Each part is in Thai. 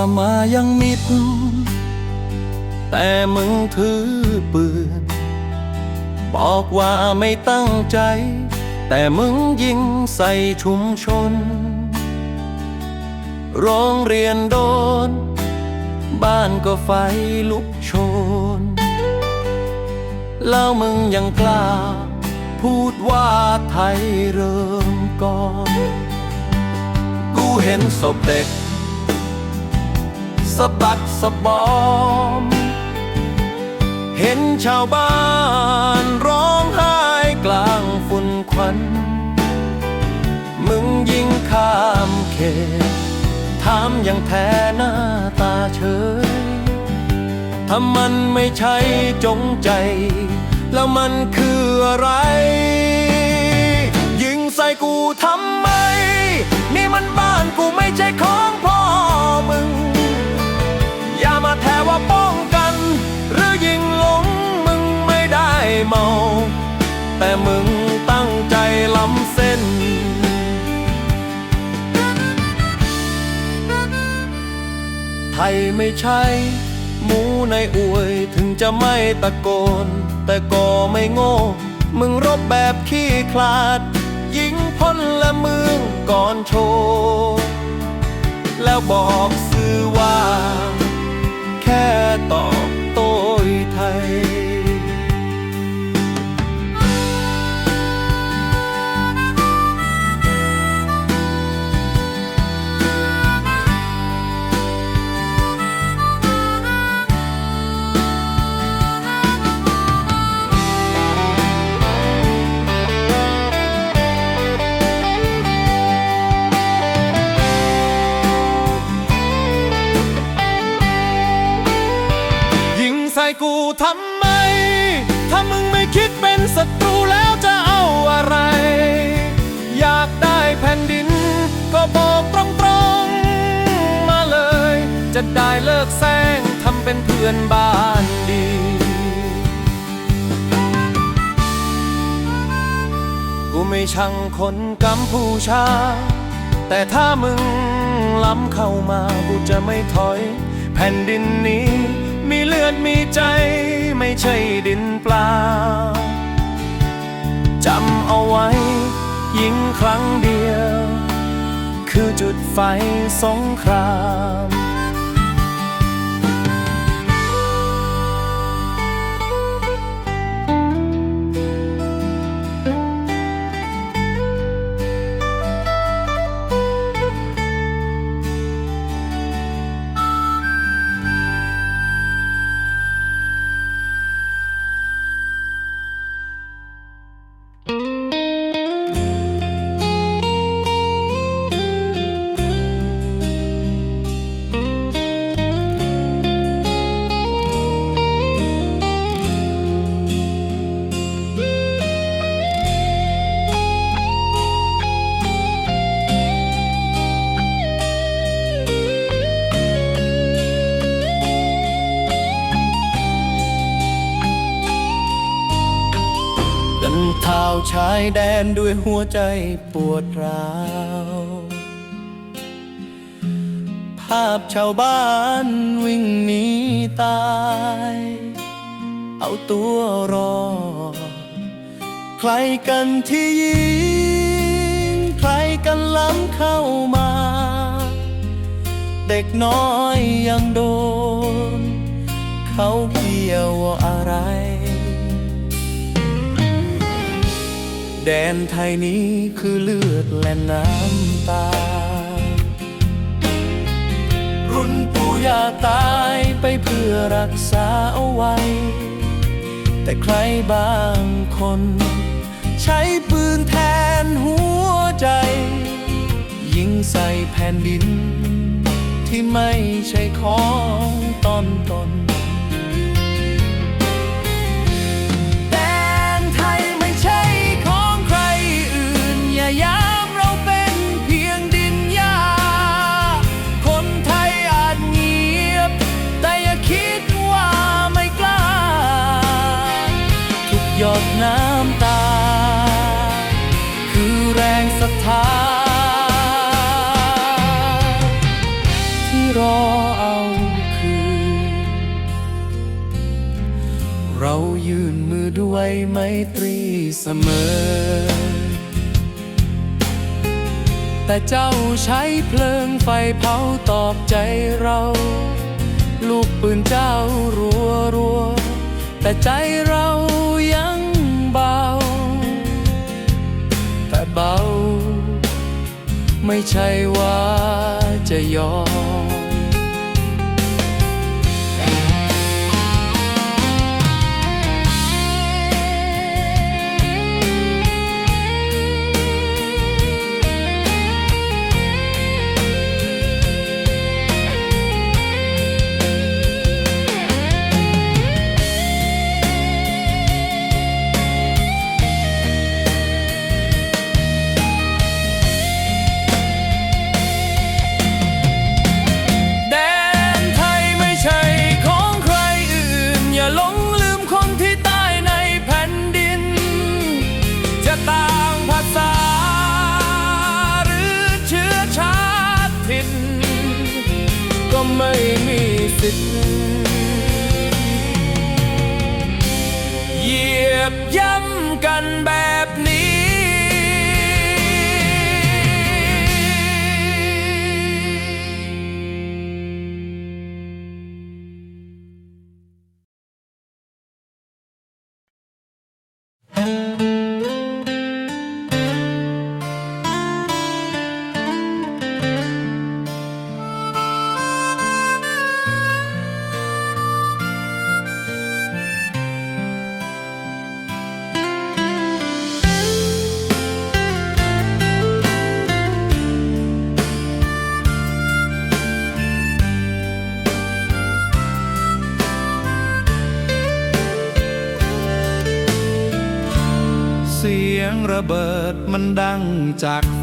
ว่ามายังมิด แต่มึงถือปืน บอกว่าไม่ตั้งใจ แต่มึงยิงใส่ชุมชน โรงเรียนโดน บ้านก็ไฟลุกโชน แล้วมึงยังกล้า พูดว่าไทยเริ่มก่อน กูเห็นศพเด็ก สะบักสะบอม เห็นชาวบ้านร้องไห้กลางฝุ่นควัน มึงยิงข้ามเขตถามยังแท้หน้าตาเฉยถ้ามันไม่ใช่จงใจ แล้วมันคืออะไร ยิงใส่กูทำไม นี่มันบ้านกูไม่ใช่ของพ่อมึง มาแทว่าป้องกัน หรือยิงหลงมึงไม่ได้เมา แต่มึงตั้งใจล้ำเส้น ไทยไม่ใช่หมูในอวยถึงจะไม่ตะโกน แต่ก็ไม่โง่ มึงรบแบบขี้คลาด ยิงพ้นละเมืองก่อนโชว์ แล้วบอกสื่อว่า แค่ตอ ทำไม ถ้ามึงไม่คิดเป็นศัตรูแล้วจะเอาอะไร อยากได้แผ่นดิน ก็บอกตรงๆ มาเลย จะได้เลิกแซงทำเป็นเพื่อนบ้านดีกูไม่ชังคนกัมพูชา แต่ถ้ามึงล้ำเข้ามากูจะไม่ถอย แผ่นดินนี้ ดมีใจไม่ใช่ดินเปล่าจำเอาไว้ยิงครั้งเดียว คือจุดไฟสงคราม ชายแดนด้วยหัวใจปวดร้าว ภาพชาวบ้านวิ่งหนีตาย เอาตัวรอดใครกันที่ยิงใครกันล้ำเข้ามา เด็กน้อยยังโดน เขาเกี่ยวอะไร แดนไทยนี้คือเลือดและน้ำตา รุ่นปู่ย่าตายไปเพื่อรักษาเอาไว้ แต่ใครบางคน ใช้ปืนแทนหัวใจ ยิงใส่แผ่นดิน ที่ไม่ใช่ของตอนตน ตรีเสมอ แต่เจ้าใช้เพลิงไฟเผาตอบใจเรา ลูกปืนเจ้ารัวรัว แต่ใจเรายังเบา แต่เบา ไม่ใช่ว่าจะยอม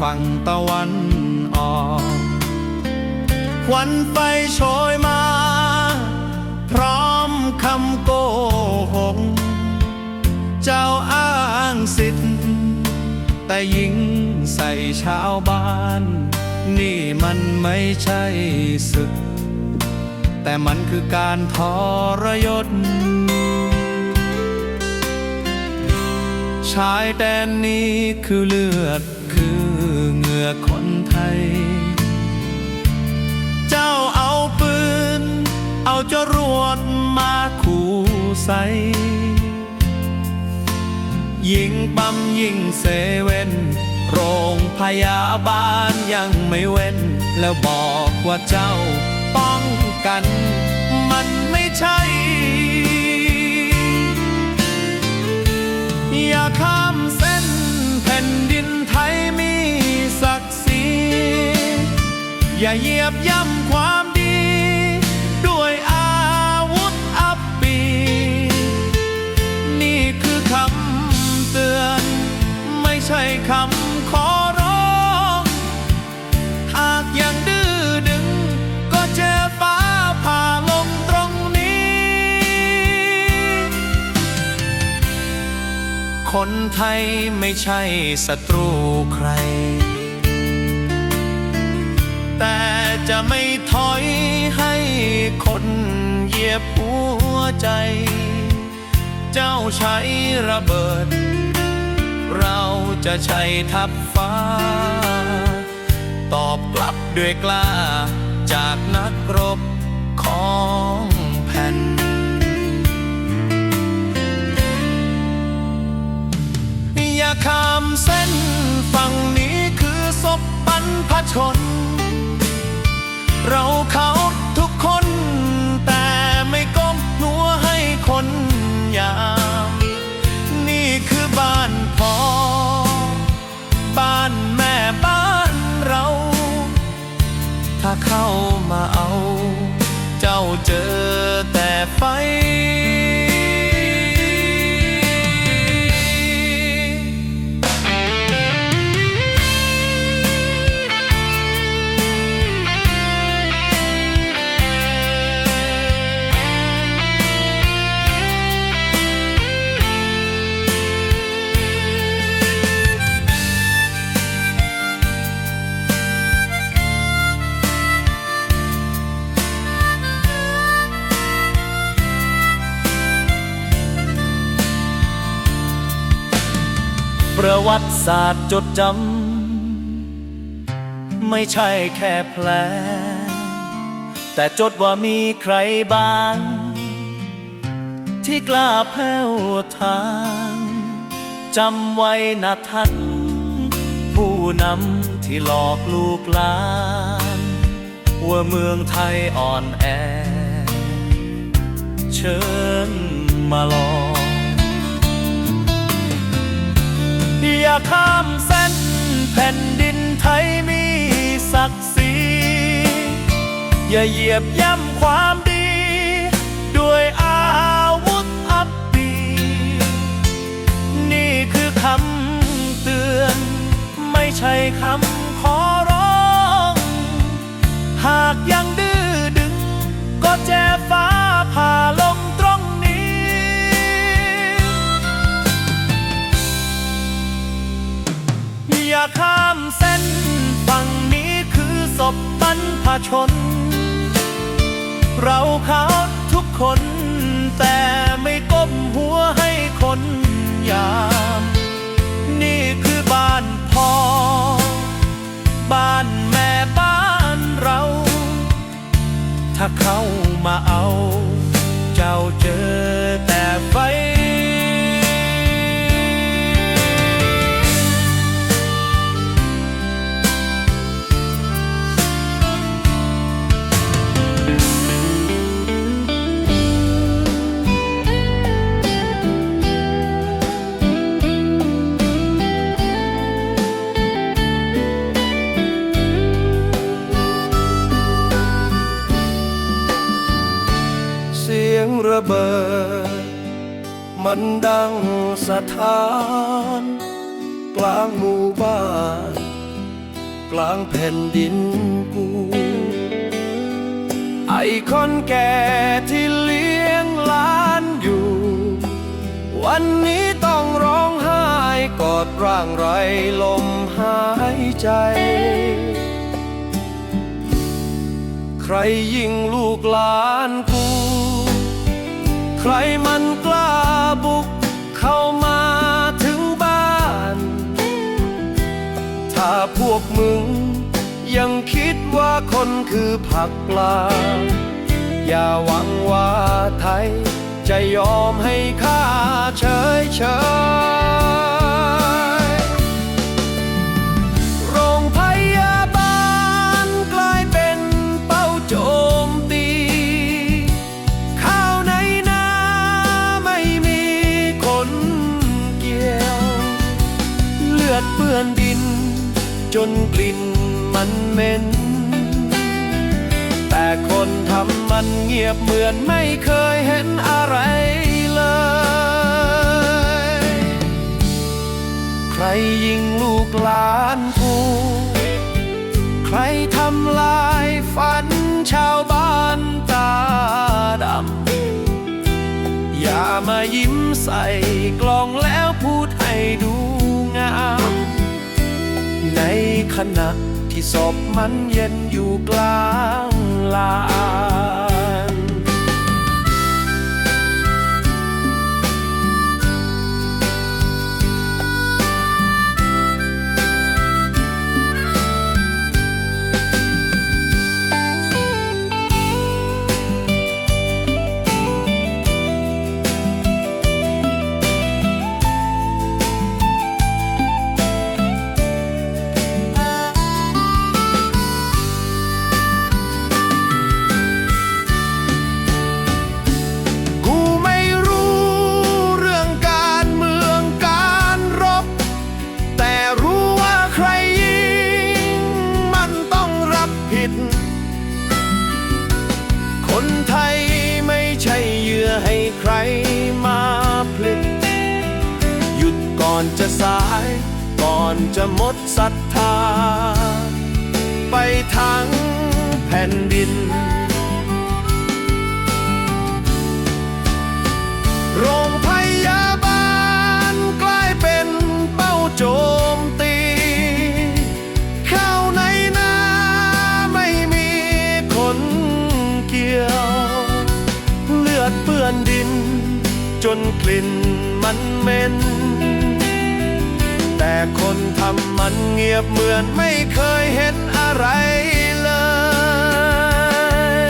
ฝั่งตะวันออกควันไฟโชยมา พร้อมคำโกหก เจ้าอ้างสิทธิ์ แต่ยิงใส่ชาวบ้าน นี่มันไม่ใช่ศึก แต่มันคือการทรยศชายแดนนี้คือเลือด อเหงื่อคนไทย เจ้าเอาปืน เอาจรวดมาขู่ใส่ยิงปั๊มยิงเซเว่น โรงพยาบาลยังไม่เว้น แล้วบอกว่าเจ้าป้องกัน มันไม่ใช่ อย่าเหยียบย่ำความดี ด้วยอาวุธอัปปี นี่คือคำเตือน ไม่ใช่คำขอร้อง หากยังดื้อดึง ก็เจอฟ้าผ่าลงตรงนี้ คนไทยไม่ใช่ศัตรูใคร อยให้คนเหยียบหัวใจ เจ้าใช้ระเบิด เราจะใช้ทับฟ้า ตอบกลับด้วยกล้าจากนักรบของแผ่น อย่าข้ามเส้นฝั่งนี้คือศพบรรพชน เราเขาทุกคน แต่ไม่ก้มหัวให้คนยาม นี่คือบ้านพ่อ บ้านแม่บ้านเรา ถ้าเข้ามาเอา เจ้าเจอแต่ไฟ ติศาสตร์จดจำ ไม่ใช่แค่แผล แต่จดว่ามีใครบ้าง ที่กล้าแผ้วทางจำไว้นะท่านผู้นำที่หลอกลูกหลานว่าเมืองไทยอ่อนแอ เชิญมาลอง อย่าข้ามเส้นแผ่นดินไทยมีศักดิ์ศรีอย่าเหยียบย่ำความดี ด้วยอาวุธอับปีนี่คือคำเตือน ไม่ใช่คำขอร้อง หากยังดื้อดึง ก็แจฟ้าผ่าลง อย่าข้ามเส้น ฝั่งนี้คือศพบรรพชน เราเขาทุกคน แต่ไม่ก้มหัวให้คนยาม นี่คือบ้านพ่อ บ้านแม่บ้านเรา ถ้าเข้ามาเอา เจ้าเจอ ระเบิด มันดังสะท้าน กลางหมู่บ้าน กลางแผ่นดินกู ไอคนแก่ที่เลี้ยงหลานอยู่ วันนี้ต้องร้องไห้กอดร่างไรลมหายใจใครยิงลูกหลานกู ใครมันกล้าบุกเข้ามาถึงบ้าน ถ้าพวกมึง ยังคิดว่าคนคือผักปลา อย่าหวังว่าไทย จะยอมให้ข้าเฉยเฉย จนกลิ่นมันเหม็น แต่คนทำมันเงียบเหมือนไม่เคยเห็นอะไรเลย ใครยิงลูกหลานกู ใครทำลายฝัน ขณะที่ศพมันเย็นอยู่กลางลา ดเปื้อนดิน จนกลิ่นมันเหม็น แต่คนทำมันเงียบเหมือนไม่เคยเห็นอะไรเล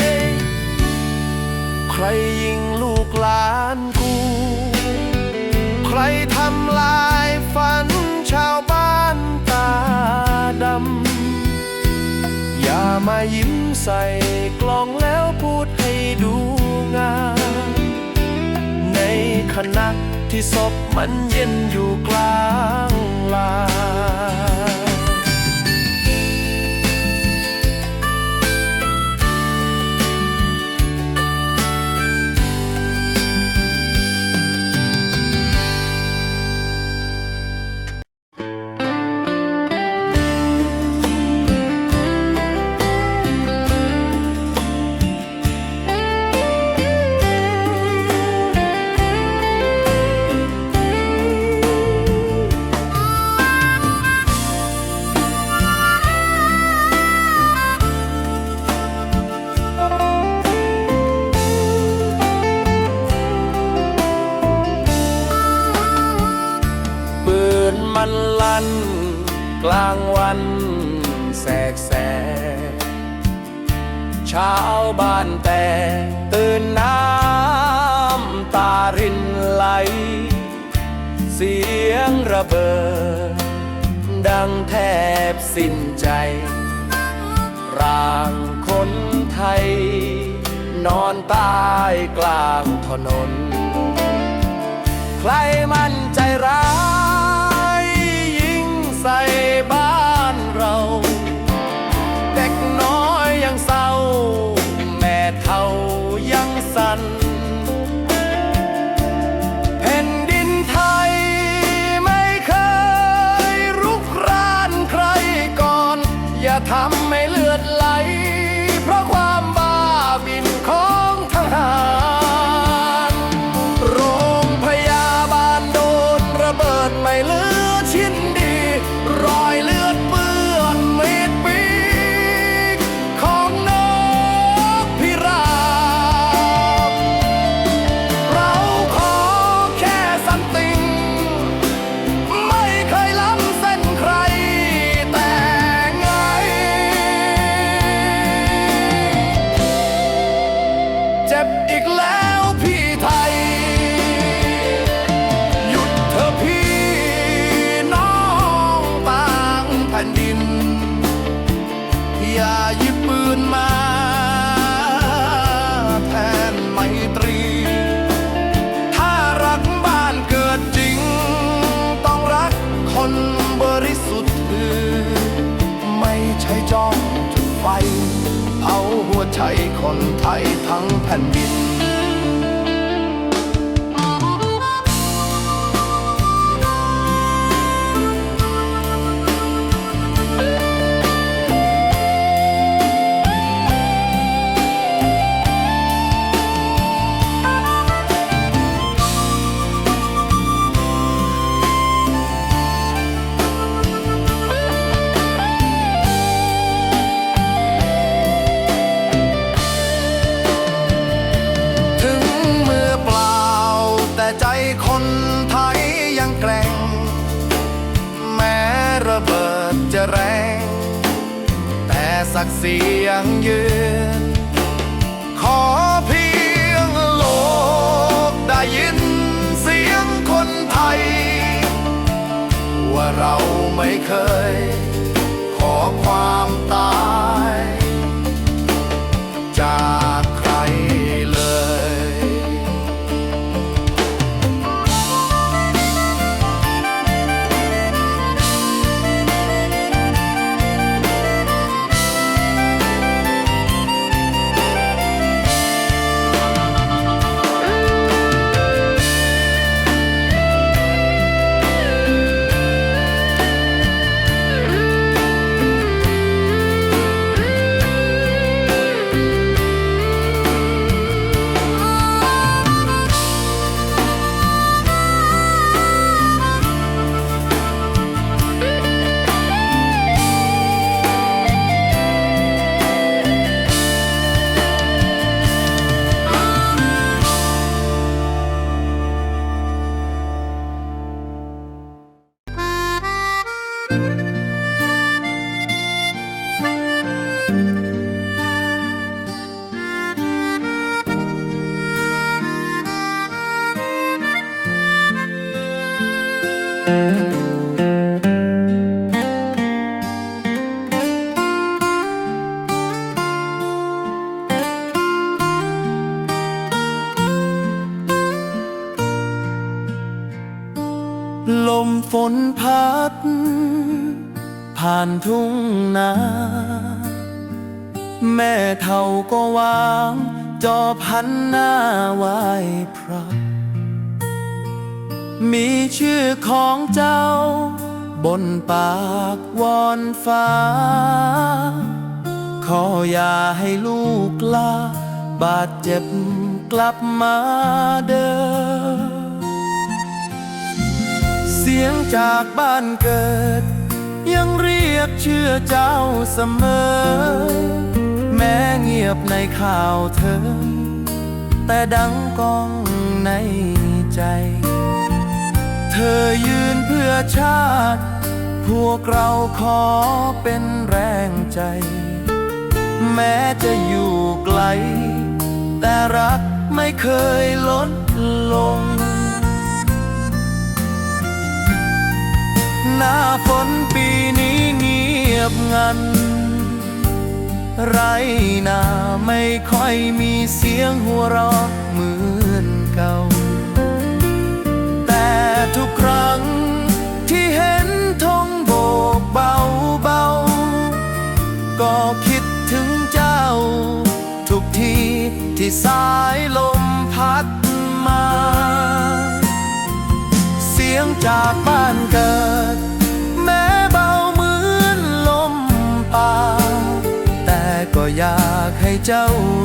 ย ใครยิงลูกหลานกู ใครทำลายฝันชาวบ้านตาดำ อย่ามายิ้มใส่กล้องแล้วพูดให้ดูงาม ขณะที่ศพมันเย็นอยู่กลางลาน เสียงระเบิด ดังแทบสิ้นใจ ร่างคนไทย นอนตายกลางถนน ใครมันใจร้าย ยิงใส่ ดไม่เลื ช้จ้องจุดไฟ เผาหัวใจคนไทยทั้งแผ่นดิน ดจะแรง แต่ศักดิ์ศรียังยืน ขอเพียงโลกได้ยินเสียงคนไทย ว่าเราไม่เคย ขอความตาย ฝนพัด ผ่านทุ่งนา แม่เท่าก็วาง จอพันหน้าไหว้พระ มีชื่อของเจ้า บนปากวอนฟ้า ขออย่าให้ลูกลาบาดเจ็บกลับมาเดิม สียงจากบ้านเกิด ยังเรียกเชื่อเจ้าเสมอ แม้เงียบในข่าวเธอ แต่ดังกองในใจ เธอยืนเพื่อชาติ พวกเราขอเป็นแรงใจ แม้จะอยู่ไกล แต่รักไม่เคยลดลง หน้าฝนปีนี้เงียบงัน ไรนาไม่ค่อยมีเสียงหัวเราะเหมือนเก่า แต่ทุกครั้งที่เห็นธงโบกเบาเบา ก็คิดถึงเจ้า ทุกทีที่สายลม เจ้ารู้ว่า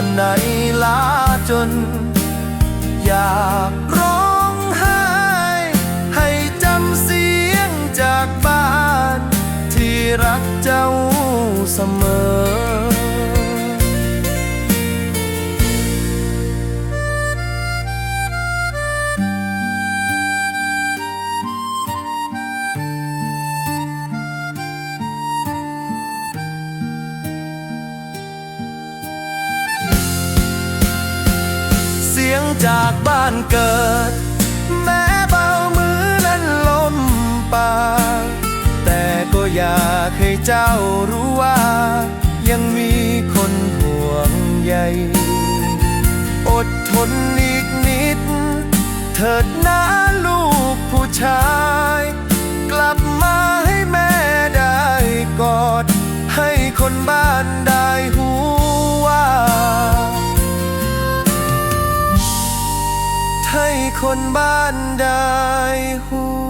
วันไหนลาจน อยากร้ บ้านเกิด แม้เบามือนั้นลมปากแต่ก็อยากให้เจ้ารู้ว่า ยังมีคนห่วงใยอดทนอีกนิด เถิดนะลูกผู้ชาย กลับมาให้แม่ได้กอด ให้คนบ้านได้ ให้คนบ้านได้หู